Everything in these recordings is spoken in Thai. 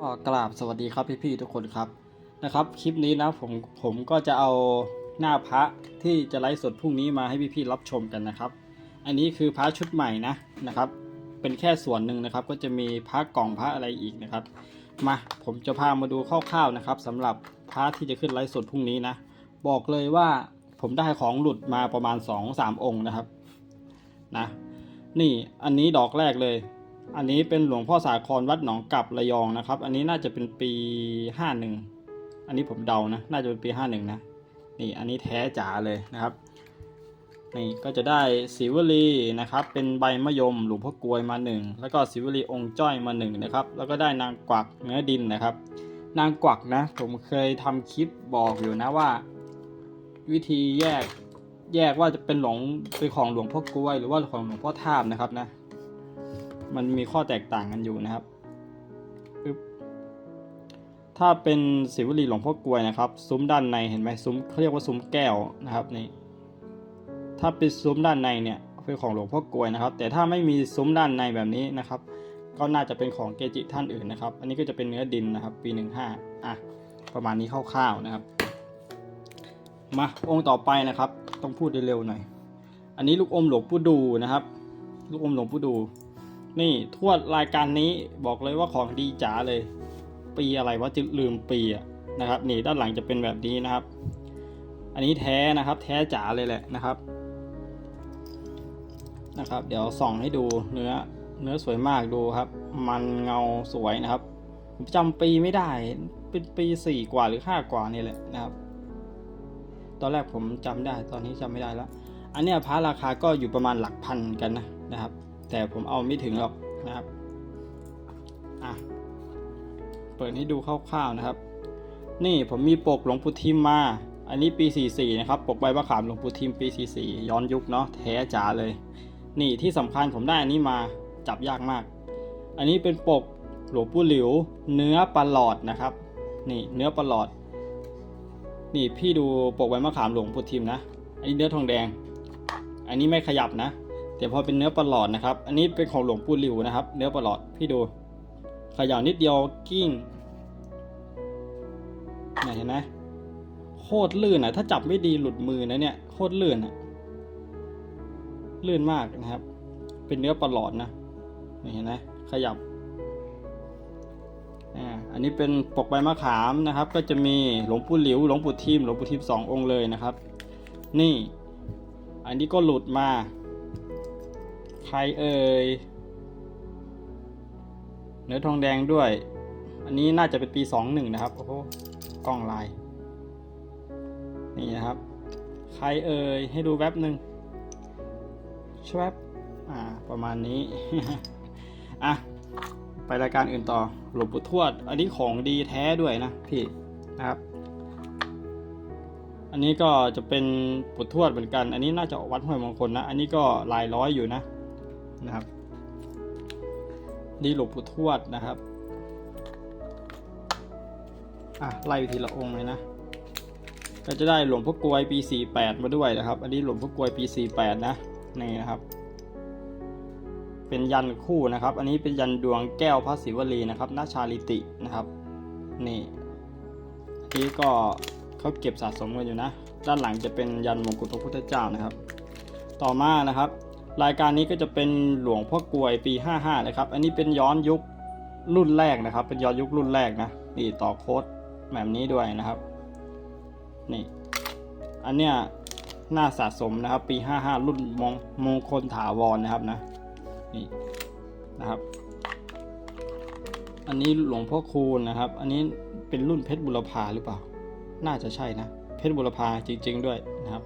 ก็กราบสวัสดีครับพี่ๆทุกคนครับนะครับ คลิปนี้นะผมผมก็จะเอาหน้าพระที่จะไลฟ์สดพรุ่งนี้มาให้พี่ๆรับชมกันนะครับ อันนี้คือพระชุดใหม่นะนะครับ เป็นแค่ส่วนหนึ่งนะครับ ก็จะมีพระกล่องพระอะไรอีกนะครับ มาผมจะพามาดูคร่าวๆนะครับสำหรับพระที่จะขึ้นไลฟ์สดพรุ่งนี้นะ บอกเลยว่าผมได้ของหลุดมาประมาณ 2-3 องค์นะครับนะนี่อันนี้ดอกแรกเลย อันนี้เป็นหลวงพ่อสาครวัดหนองกลับระยองนะครับ อันนี้น่าจะเป็นปีห้าหนึ่งอันนี้ผมเดานะ น่าจะเป็นปีห้าหนึ่งนะ นี่อันนี้แท้จ๋าเลยนะครับ นี่ก็จะได้ศิวลีนะครับ เป็นใบมะยมหลวงพ่อกลวยมาหนึ่งแล้วก็ศิวลีองค์จ้อยมาหนึ่งนะครับ แล้วก็ได้นางกวักเนื้อดินนะครับ นางกวักนะ ผมเคยทำคลิปบอกอยู่นะว่า วิธีแยกแยกว่าจะเป็นหลวงเป็นของหลวงพ่อกลวย หรือว่าของหลวงพ่อท่าบนะครับนะ มันมีข้อแตกต่างกันอยู่นะครับ ถ้าเป็นศิวลีหลวงพ่อกลวยนะครับ ซุ้มด้านในเห็นไหมซุ้มเขาเรียกว่าซุ้มแก้วนะครับนี่ถ้าเป็นซุ้มด้านในเนี่ยเป็นของหลวงพ่อกลวยนะครับ แต่ถ้าไม่มีซุ้มด้านในแบบนี้นะครับ ก็น่าจะเป็นของเกจิท่านอื่นนะครับ อันนี้ก็จะเป็นเนื้อดินนะครับ ปีหนึ่งห้าอะประมาณนี้คร่าวๆนะครับ มาองค์ต่อไปนะครับ ต้องพูดเร็วๆหน่อย อันนี้ลูกอมหลวงปู่ดูนะครับ ลูกอมหลวงปู่ดู นี่ทวดรายการนี้บอกเลยว่าของดีจ๋าเลย ปีอะไรวะจะลืมปีอะนะครับ นี่ด้านหลังจะเป็นแบบนี้นะครับ อันนี้แท้นะครับ แท้จ๋าเลยแหละนะครับนะครับ เดี๋ยวส่องให้ดูเนื้อเนื้อสวยมากดูครับ มันเงาสวยนะครับผมจำปีไม่ได้เป็นปีสี่กว่าหรือห้ากว่านี่แหละนะครับ ตอนแรกผมจำได้ตอนนี้จำไม่ได้แล้ว อันเนี้ยพระราคาก็อยู่ประมาณหลักพันกันนะนะครับ แต่ผมเอาไม่ถึงหรอกนะครับอะเปิดให้ดูคร่าวๆนะครับ นี่ผมมีปกหลวงปู่ทิมมา อันนี้ปี 44 นะครับ ปกใบมะขามหลวงปู่ทิมปี 44 ย้อนยุคเนาะแท้จ๋าเลย นี่ที่สำคัญผมได้อันนี้มาจับยากมาก อันนี้เป็นปกหลวงปู่หลิว เนื้อปลาหลอดนะครับ นี่เนื้อปลาหลอด นี่พี่ดูปกใบมะขามหลวงปู่ทิมนะ อันนี้เนื้อทองแดง อันนี้ไม่ขยับนะ แต่พอเป็นเนื้อปลาหลอดนะครับ อันนี้เป็นของหลวงปู่หลิวนะครับ เนื้อปลาหลอดพี่ดูขย่านิดเดียวกิ้งเนี่ยเห็นไหมโคตรลื่นอะ ถ้าจับไม่ดีหลุดมือนะเนี่ยโคตรลื่นอะลื่นมากนะครับ เป็นเนื้อปลาหลอดนะเห็นไหมขยับอ่าอันนี้เป็นปกใบมะขามนะครับ ก็จะมีหลวงปู่หลิวหลวงปู่ทิมหลวงปู่ทิมสององค์เลยนะครับ นี่ อันนี้ก็หลุดมา ใครเอ่ยเนื้อทองแดงด้วย อันนี้น่าจะเป็นปีสองหนึ่งนะครับ โอ้โห กล้องลาย นี่นะครับ ใครเอ่ย ให้ดูแป๊บหนึ่งชวบอ่า ประมาณนี้ อะ ไปรายการอื่นต่อ หลวงปู่ทวด อันนี้ของดีแท้ด้วยนะพี่ นะครับ อันนี้ก็จะเป็นปู่ทวดเหมือนกัน อันนี้น่าจะวัดห้วยมงคลนะ อันนี้ก็ลายร้อยอยู่นะ นะครับ นี่หลวงปู่ทวดนะครับอะไล่ไปทีละองค์เลยนะก็จะได้หลวงพ่อกลวยปี 48 มาด้วยนะครับ อันนี้หลวงพ่อกลวยปี 48 นะนี่นะครับ เป็นยันคู่นะครับ อันนี้เป็นยันดวงแก้วพระศิวลีนะครับนาชาลิตินะครับนี่อันนี้ก็เขาเก็บสะสมกันอยู่นะ ด้านหลังจะเป็นยันมงกุฎพระพุทธเจ้านะครับ ต่อมานะครับ รายการนี้ก็จะเป็นหลวงพ่อกลวยปี 55 นะครับ อันนี้เป็นย้อนยุครุ่นแรกนะครับ เป็นย้อนยุครุ่นแรกนะ นี่ต่อโค้ดแบบนี้ด้วยนะครับ นี่ อันเนี้ยหน่าสะสมนะครับ ปี 55 รุ่นมงมงคลถาวรนะครับนะ นี่นะครับ อันนี้หลวงพ่อคูณนะครับ อันนี้เป็นรุ่นเพชรบุรพาหรือเปล่า น่าจะใช่นะ เพชรบุรพาจริง ๆ ด้วยนะครับ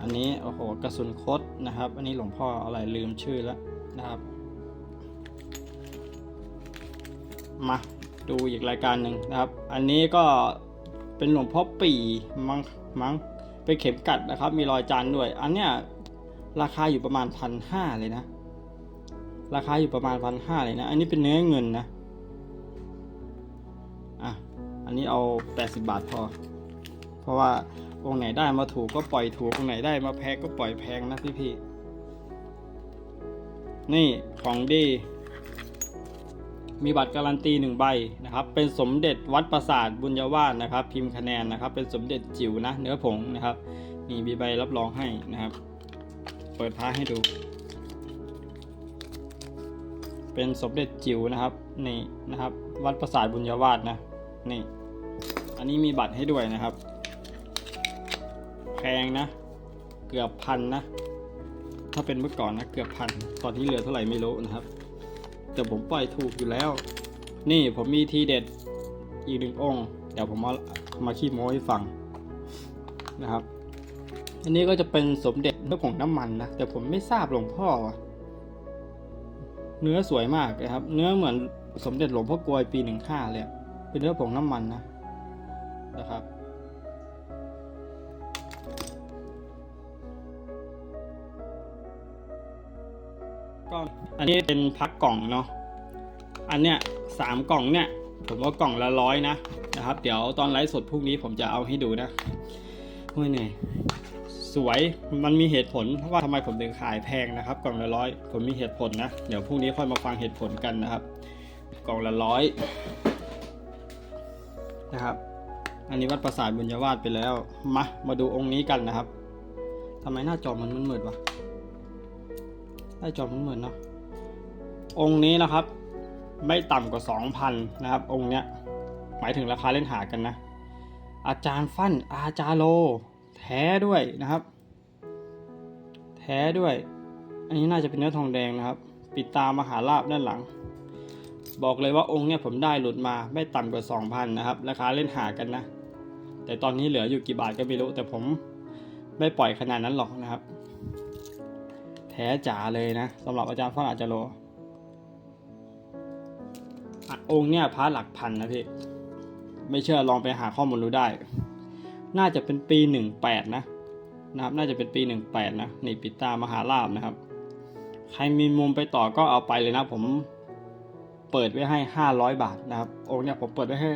อันนี้โอ้โหกระสุนคดนะครับ อันนี้หลวงพ่ออะไรลืมชื่อแล้วนะครับ มาดูอีกรายการหนึ่งนะครับ อันนี้ก็เป็นหลวงพ่อปี่มั้งมั้งเป็นเข็มกัดนะครับ มีรอยจานด้วย อันเนี้ยราคาอยู่ประมาณพันห้าเลยนะ ราคาอยู่ประมาณพันห้าเลยนะ อันนี้เป็นเนื้อเงินนะ อะ อันนี้เอา80บาทพอ เพราะว่า องไหนได้มาถูกก็ปล่อยถูกองไหนได้มาแพงก็ปล่อยแพงนะพี่พี่นี่ของดี มีบัตรการันตีหนึ่งใบนะครับ เป็นสมเด็จวัดปราสาทบุญญาวาสนะครับ พิมพ์คะแนนนะครับ เป็นสมเด็จจิ๋วนะเนื้อผงนะครับมีมีใบรับรองให้นะครับ เปิดพระให้ดู เป็นสมเด็จจิ๋วนะครับนี่นะครับ วัดปราสาทบุญญาวาสนะนี่ อันนี้มีบัตรให้ด้วยนะครับ พงนะ เกือบพันนะ ถ้าเป็นเมื่อก่อนนะเกือบพัน ตอนนี้เหลือเท่าไหร่ไม่รู้นะครับ แต่ผมปล่อยถูกอยู่แล้ว นี่ผมมีทีเด็ดอีกหนึ่งองค์ เดี๋ยวผมมามาขี้โม้ให้ฟังนะครับ อันนี้ก็จะเป็นสมเด็จเนื้อผงน้ำมันนะ แต่ผมไม่ทราบหลวงพ่อว่ะเนื้อสวยมากนะครับ เนื้อเหมือนสมเด็จหลวงพ่อกลวยปีหนึ่งห้าเลย เป็นเนื้อผงน้ำมันนะนะครับ ก็อันนี้เป็นพักกล่องเนาะอันเนี้ยสามกล่องเนี่ยผมว่ากล่องละร้อยนะนะครับ เดี๋ยวตอนไลฟ์สดพรุ่งนี้ผมจะเอาให้ดูนะโอ้ยเนี่ยสวยมันมีเหตุผลว่าทำไมผมถึงขายแพงนะครับ กล่องละร้อยผมมีเหตุผลนะ เดี๋ยวพรุ่งนี้ค่อยมาฟังเหตุผลกันนะครับ กล่องละร้อยนะครับ อันนี้วัดประสาทบุญญาวาสไปแล้วมามาดูองค์นี้กันนะครับทำไมหน้าจอมันมืดวะ ได้จอมเหมือนเนาะองค์นี้นะครับ ไม่ต่ำกว่า 2,000 นะครับ องค์เนี้ยหมายถึงราคาเล่นหากันนะ อาจารย์ฟั่นอาจารโล แท้ด้วยนะครับ แท้ด้วย อันนี้น่าจะเป็นเนื้อทองแดงนะครับ ปิดตามหาลาบด้านหลัง บอกเลยว่าองค์เนี้ยผมได้หลุดมาไม่ต่ำกว่า 2,000 นะครับ ราคาเล่นหากันนะ แต่ตอนนี้เหลืออยู่กี่บาทก็ไม่รู้ แต่ผมไม่ปล่อยขนาดนั้นหรอกนะครับ ท้จ๋าเลยนะสำหรับอาจารย์ฟั่นอาจจะโลอะองค์เนี่ยพระหลักพันนะพี่ ไม่เชื่อลองไปหาข้อมูลรู้ได้ น่าจะเป็นปีหนึ่งแปดนะนะครับ น่าจะเป็นปีหนึ่งแปดนะนี่ปิตามหาลาบนะครับ ใครมีมุมไปต่อก็เอาไปเลยนะผมเปิดไว้ให้ห้าร้อยบาทนะครับ องค์เนี่ยผมเปิดไว้ให้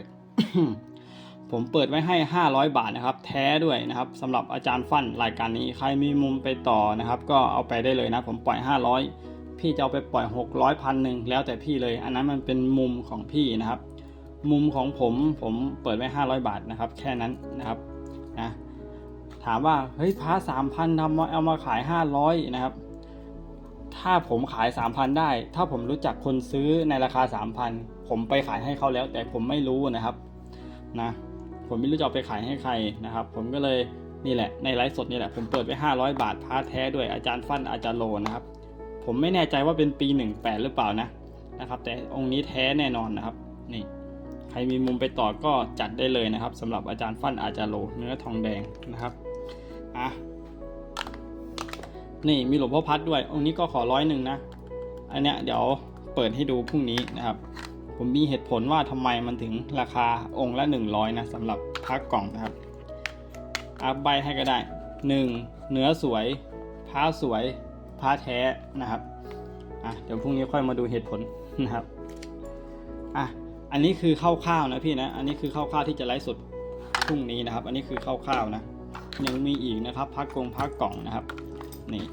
ผมเปิดไว้ให้ 500 บาทนะครับ แท้ด้วยนะครับสำหรับอาจารย์ฟันรายการนี้ใครมีมุมไปต่อนะครับ ก็เอาไปได้เลยนะ ผมปล่อย 500 พี่จะเอาไปปล่อย 600พันหนึ่งแล้วแต่พี่เลย อันนั้นมันเป็นมุมของพี่นะครับ มุมของผมผมเปิดไว้ 500 บาทนะครับ แค่นั้นนะครับนะถามว่าเฮ้ยพาสามพันทำมาเอามาขาย 500 นะครับ ถ้าผมขาย 3,000 ได้ ถ้าผมรู้จักคนซื้อในราคา 3,000 ผมไปขายให้เขาแล้ว แต่ผมไม่รู้นะครับนะ ผมไม่รู้จะเอาไปขายให้ใครนะครับ ผมก็เลยนี่แหละในไลฟ์สดนี่แหละผมเปิดไว้500 บาทพาแท้ด้วยอาจารย์ฟันอาจารย์โลนะครับ ผมไม่แน่ใจว่าเป็นปี 18 หรือเปล่านะนะครับ แต่องค์นี้แท้แน่นอนนะครับนี่ใครมีมุมไปต่อก็จัดได้เลยนะครับสำหรับอาจารย์ฟันอาจารย์โลเนื้อทองแดงนะครับอะนี่มีหลวงพ่อพัดด้วย องค์นี้ก็ขอร้อยหนึ่งนะ อันเนี้ยเดี๋ยวเปิดให้ดูพรุ่งนี้นะครับ ผมมีเหตุผลว่าทำไมมันถึงราคาองค์ละ 100 นะสำหรับพักกล่องนะครับอัพใบให้ก็ได้ 1. เนื้อสวยผ้าสวยผ้าแท้นะครับอะเดี๋ยวพรุ่งนี้ค่อยมาดูเหตุผลนะครับอะอันนี้คือคร่าวๆนะพี่นะ อันนี้คือคร่าวๆที่จะไลฟ์สดพรุ่งนี้นะครับ อันนี้คือคร่าวๆนะยังมีอีกนะครับพักกงพักกล่องนะครับนี่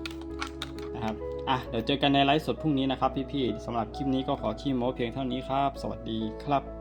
นะครับ อะเดี๋ยวเจอกันในไลฟ์สดพรุ่งนี้นะครับพี่ๆสำหรับคลิปนี้ก็ขอขี้โม้เพียงเท่านี้ครับ สวัสดีครับ